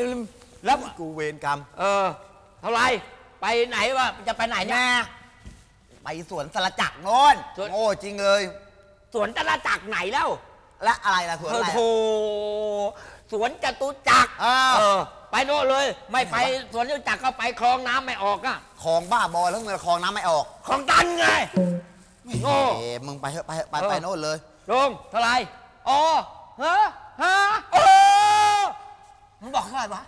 ลืมแล้วกูเวรกรรม เออเท่าไหรไปไหนวะจะไปไหนเนี่ย แม่ไปสวนสารจักรโน่นสวน โง่จริงเลย สวนจตุจักรไหนแล้วและอะไรล่ะสวนเออะอไรโธ่สวนจตุจักรอ้าวเออ ไปโน่นเลย ไม่ไปสวนจตุจักรก็ไปคลองน้ำไม่ออกอะคลองบ้าบอแล้วเงินคลองน้ำไม่ออกคลองตันไง โง่เอ้มึงไปเถอะไปเถอะไปเออ ไปโน่นเลยลุงเท่าไหรอ๋อฮะฮะโอ้มึงบอกเท่าไหร่ วะ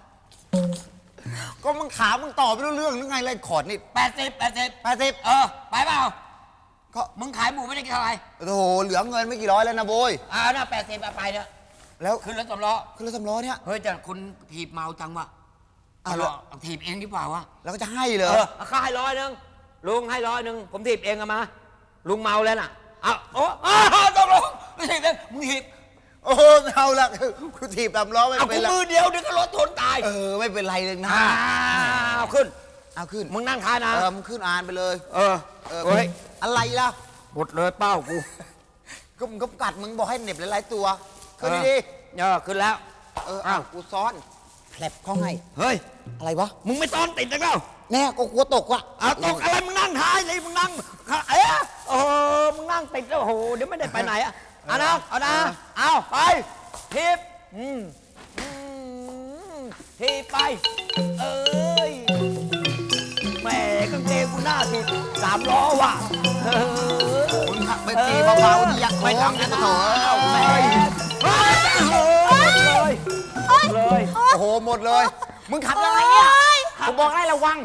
ก็มึงขาวมึงตอบไม่รู้เรื่องหรือไงเลยขอดนี่แปดสิบแปดสิบแปดสิบเออ ไปเปล่า ก็มึงขายหมูไม่ได้กี่เท่าไหร่โอ้โหเหลือเงินไม่กี่ร้อยแล้วนะโบย อ่าน่าแปดสิบไปเนี่ยแล้วขึ้นรถสำล้อคือรถสำล้อเนี่ย เฮ้ยแต่คุณถีบเมาจังวะอะเอาแล้วเอาถีบเองดีกว่าวะแล้วก็จะให้เลเอยอเอาค่าให้ร้อยหนึงลุงให้ร้อยหนึงผมถีบเองเอามาลุงเมาแล้วน่ะเอาโอ้อ้ กูถีบสำล้อไม่เอาเป็กูนไรมือเดียวเดี๋ยวก็รถชนตาย เออไม่เป็นไรเลยนะอ้าวขึ้น เอาขึ้นมึงนั่งท้ายนะ เออมึงขึ้นอ่านไปเลยเออเออเฮ้ยอะไรล่ะหมดเลยเป้ากูก็มึงก็กัดมึงบอกให้เหน็บหลายๆตัวขึ้นเออดีเออขึ้นแล้วๆเอออ้าอ้าว วกูซ้อนแผลบเข้าให้เฮ้ย อะไรวะมึงไม่ต้อนติดนะเก้าแน่ก็กลัวตกว่ะเอาตกอะไรมึงนั่งท้ายเลยมึงนั่งเอ๊ะเออมึงนั่งติดแล้วโอ้โหเดี๋ยวไม่ได้ไปไหนอะเอานะเอานะเอาไป ทีบอืมอืมทีบไป เอ้ยแหมกางเกงกูหน้าทีบสามล้อว่ะเออ มึงหักไปตีเบาๆที่ยักษ์ไม่ไม่ทำทำนะนะโถโถแหมเฮ้ยโอ้ยเลยเลย โอ้โห หมดเลย มึงขับยังไงเนี่ยกูบอกให้ระวัง